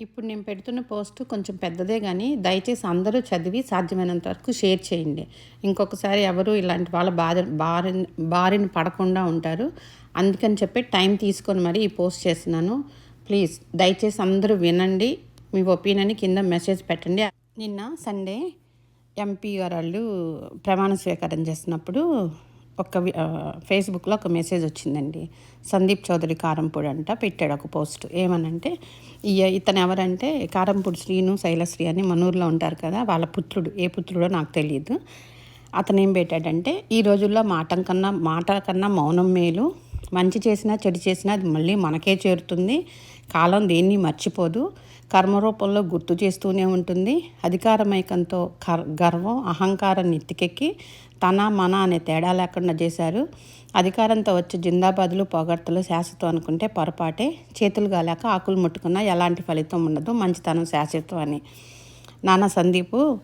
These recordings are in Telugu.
ఇప్పుడు నేను పెడుతున్న పోస్ట్ కొంచెం పెద్దదే కానీ దయచేసి అందరూ చదివి సాధ్యమైనంత వరకు షేర్ చేయండి. ఇంకొకసారి ఎవరు ఇలాంటి వాళ్ళ బాధ బారిన బారిన పడకుండా ఉంటారు. అందుకని చెప్పి టైం తీసుకొని మరి ఈ పోస్ట్ చేస్తున్నాను. ప్లీజ్ దయచేసి అందరూ వినండి. మీ ఒపీనియన్ కింద మెసేజ్ పెట్టండి. నిన్న సండే ఎంపీ గారు వాళ్ళు ప్రమాణ స్వీకారం చేసినప్పుడు ఒక వి- ఫేస్బుక్లో ఒక మెసేజ్ వచ్చిందండి. సందీప్ చౌదరి కారంపూడి అంట పెట్టాడు ఒక పోస్ట్. ఏమనంటే ఇతను ఎవరంటే కారంపూడి శ్రీను శైలశ్రీ అని మనూరులో ఉంటారు కదా వాళ్ళ పుత్రుడు. ఏ పుత్రుడో నాకు తెలియదు. అతను ఏం పెట్టాడంటే ఈ రోజుల్లో మాట కన్నా మాట కన్నా మౌనం మేలు మంచి చేసినా చెడు చేసినా అది మళ్ళీ మనకే చేరుతుంది. కాలం దేన్ని మర్చిపోదు. కర్మరూపంలో గుర్తు చేస్తూనే ఉంటుంది. అధికారమైకంతో కర్ గర్వం అహంకారం నెత్తికెక్కి తన మన అనే తేడా లేకుండా చేశారు. అధికారంతో వచ్చే జిందాబాదులు పొగడ్తలు శాశ్వతం అనుకుంటే పొరపాటే. చేతులు గాలేక ఆకులు ముట్టుకున్నా ఎలాంటి ఫలితం ఉండదు. మంచితనం శాశ్వతం అని. నాన్న సందీపు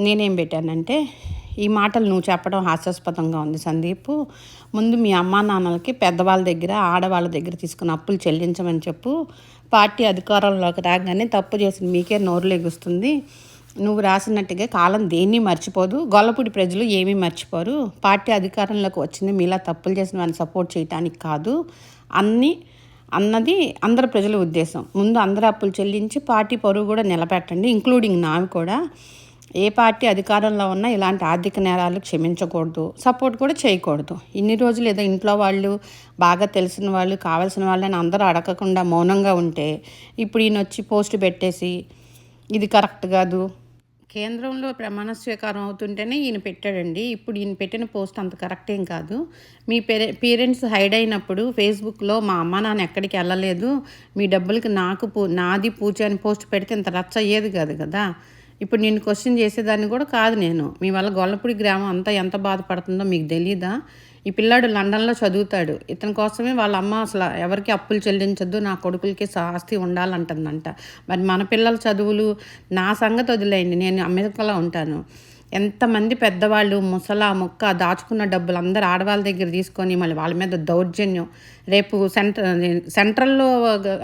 నేనేం పెట్టానంటే ఈ మాటలు నువ్వు చెప్పడం హాస్యాస్పదంగా ఉంది సందీప్. ముందు మీ అమ్మా నాన్నలకి పెద్దవాళ్ళ దగ్గర ఆడవాళ్ళ దగ్గర తీసుకున్న అప్పులు చెల్లించమని చెప్పు. పార్టీ అధికారంలోకి రాగానే తప్పు చేసిన మీకే నోరు లెగుస్తుంది. నువ్వు రాసినట్టుగా కాలం దేన్ని మర్చిపోదు. గొల్లపూడి ప్రజలు ఏమీ మర్చిపోరు. పార్టీ అధికారంలోకి వచ్చింది మీలా తప్పులు చేసిన వారిని సపోర్ట్ చేయడానికి కాదు. అన్నీ అన్నది అందరు ప్రజల ఉద్దేశం. ముందు అందరు అప్పులు చెల్లించి పార్టీ పరువు కూడా నిలబెట్టండి ఇంక్లూడింగ్ నావి కూడా. ఏ పార్టీ అధికారంలో ఉన్నా ఇలాంటి ఆర్థిక నేరాలు క్షమించకూడదు సపోర్ట్ కూడా చేయకూడదు. ఇన్ని రోజులు ఏదో ఇంట్లో వాళ్ళు బాగా తెలిసిన వాళ్ళు కావాల్సిన వాళ్ళని అందరూ అడగకుండా మౌనంగా ఉంటే ఇప్పుడు ఈయన వచ్చి పోస్ట్ పెట్టేసి ఇది కరెక్ట్ కాదు. కేంద్రంలో ప్రమాణ స్వీకారం అవుతుంటేనే ఈయన పెట్టాడండి. ఇప్పుడు ఈయన పెట్టిన పోస్ట్ అంత కరెక్ట్ ఏం కాదు. మీ పేరె పేరెంట్స్ హైడ్ అయినప్పుడు ఫేస్బుక్లో మా అమ్మ నాన్న ఎక్కడికి వెళ్ళలేదు మీ డబ్బులకి నాకు పూ నాది పూచ అని పోస్ట్ పెడితే ఇంత రచ్చ అయ్యేది కాదు కదా. ఇప్పుడు నేను క్వశ్చన్ చేసేదాన్ని కూడా కాదు నేను. మీ వల్ల గొల్లపూడి గ్రామం అంతా ఎంత బాధపడుతుందో మీకు తెలీదా? ఈ పిల్లాడు లండన్లో చదువుతాడు. ఇతని కోసమే వాళ్ళ అమ్మ అసలు ఎవరికి అప్పులు చెల్లించొద్దు నా కొడుకులకి ఆస్తి ఉండాలంటుందంట. మరి మన పిల్లల చదువులు నా సంగతి వదిలేయండి నేను అమెరికాలో ఉంటాను. ఎంతమంది పెద్దవాళ్ళు ముసలా ముక్క దాచుకున్న డబ్బులు అందరు ఆడవాళ్ళ దగ్గర తీసుకొని మళ్ళీ వాళ్ళ మీద దౌర్జన్యం. రేపు సెంట్ర సెంట్రల్లో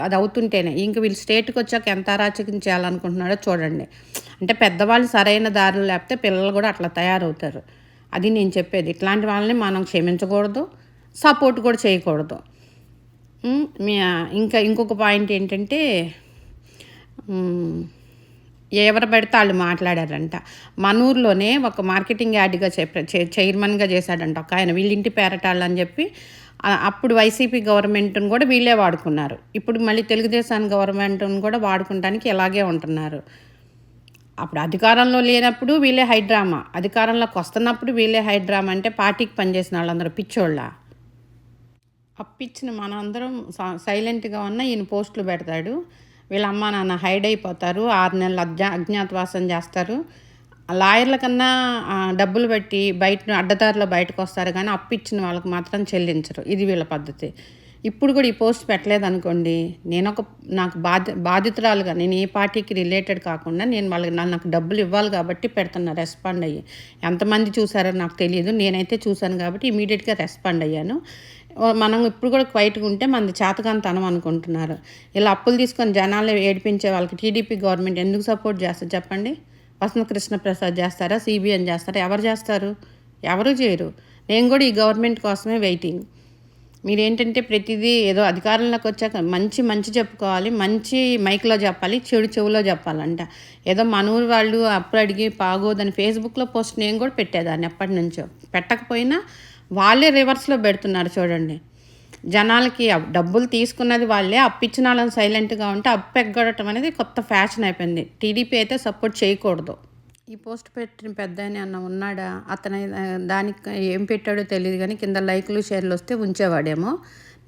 అది అవుతుంటేనే. ఇంక వీళ్ళు స్టేట్కి వచ్చాక ఎంత అరాచకం చేయాలనుకుంటున్నాడో చూడండి. అంటే పెద్దవాళ్ళు సరైన దారిలో లేకపోతే పిల్లలు కూడా అట్లా తయారవుతారు. అది నేను చెప్పేది. ఇట్లాంటి వాళ్ళని మనం క్షమించకూడదు సపోర్ట్ కూడా చేయకూడదు. ఇంకా ఇంకొక పాయింట్ ఏంటంటే ఎవరు పెడితే వాళ్ళు మాట్లాడారంట. మన ఊర్లోనే ఒక మార్కెటింగ్ యాడ్గా చైర్మన్గా చేశాడంట ఒక ఆయన. వీళ్ళింటి పేరటాళ్ళు అని చెప్పి అప్పుడు వైసీపీ గవర్నమెంట్ను కూడా వీళ్ళే వాడుకున్నారు. ఇప్పుడు మళ్ళీ తెలుగుదేశం గవర్నమెంట్ను కూడా వాడుకోవడానికి ఇలాగే ఉంటున్నారు. అప్పుడు అధికారంలో లేనప్పుడు వీళ్ళే హైడ్రామా అధికారంలోకి వస్తున్నప్పుడు వీళ్ళే హైడ్రామా అంటే పార్టీకి పనిచేసిన వాళ్ళందరూ పిచ్చోళ్ళ. అప్పిచ్చిన మనందరం స- సైలెంట్గా ఉన్న ఈయన పోస్టులు పెడతాడు. వీళ్ళ అమ్మ నాన్న హైడ్ అయిపోతారు. ఆరు నెలలు అజ్ఞా అజ్ఞాతవాసం చేస్తారు. లాయర్ల కన్నా డబ్బులు పెట్టి బయట అడ్డదారిలో బయటకు వస్తారు కానీ అప్పిచ్చిన వాళ్ళకి మాత్రం చెల్లించరు. ఇది వీళ్ళ పద్ధతి. ఇప్పుడు కూడా ఈ పోస్ట్ పెట్టలేదు అనుకోండి నేను ఒక నాకు బాధ్య బాధితురాలుగా నేను ఏ పార్టీకి రిలేటెడ్ కాకుండా నేను వాళ్ళకి నాకు డబ్బులు ఇవ్వాలి కాబట్టి పెడుతున్నా రెస్పాండ్ అయ్యి. ఎంతమంది చూసారో నాకు తెలియదు నేనైతే చూశాను కాబట్టి ఇమీడియట్గా రెస్పాండ్ అయ్యాను. మనం ఇప్పుడు కూడా క్వైట్గా ఉంటే మనది చేతకాంతనం అనుకుంటున్నారు. ఇలా అప్పులు తీసుకొని జనాలు ఏడిపించే వాళ్ళకి టీడీపీ గవర్నమెంట్ ఎందుకు సపోర్ట్ చేస్తారు చెప్పండి? వసంత కృష్ణ ప్రసాద్ చేస్తారా? సిబిఎన్ చేస్తారా? ఎవరు చేస్తారు? ఎవరు చేయరు. నేను కూడా ఈ గవర్నమెంట్ కోసమే వెయిటింగ్. మీరేంటంటే ప్రతిదీ ఏదో అధికారంలోకి వచ్చాక మంచి మంచి చెప్పుకోవాలి మంచి మైక్లో చెప్పాలి చెడు చెవులో చెప్పాలంట. ఏదో మన ఊరు వాళ్ళు అప్పుడు అడిగి బాగోదని ఫేస్బుక్లో పోస్ట్ నేను కూడా పెట్టేదాన్ని ఎప్పటి నుంచో. పెట్టకపోయినా వాళ్ళే రివర్స్లో పెడుతున్నారు చూడండి. జనాలకి డబ్బులు తీసుకున్నది వాళ్ళే అప్పిచ్చిన వాళ్ళని సైలెంట్గా ఉంటే అప్పు ఎగ్గొడటం అనేది కొత్త ఫ్యాషన్ అయిపోయింది. టీడీపీ అయితే సపోర్ట్ చేయకూడదు. ఈ పోస్ట్ పెట్టిన పెద్ద అన్న ఉన్నాడా? అతను దానికి ఏం పెట్టాడో తెలియదు కానీ కింద లైక్లు షేర్లు వస్తే ఉంచేవాడేమో.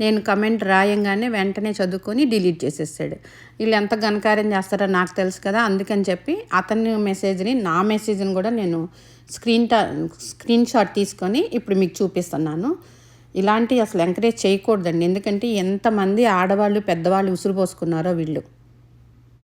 నేను కమెంట్ రాయంగానే వెంటనే చదువుకొని డిలీట్ చేసేసాడు. వీళ్ళు ఎంత ఘనకార్యం చేస్తారో నాకు తెలుసు కదా అందుకని చెప్పి అతని మెసేజ్ని నా మెసేజ్ని కూడా నేను స్క్రీన్ టా స్క్రీన్ షాట్ తీసుకొని ఇప్పుడు మీకు చూపిస్తున్నాను. ఇలాంటివి అసలు ఎంకరేజ్ చేయకూడదండి. ఎందుకంటే ఎంతమంది ఆడవాళ్ళు పెద్దవాళ్ళు ఉసురు పోసుకున్నారో వీళ్ళు.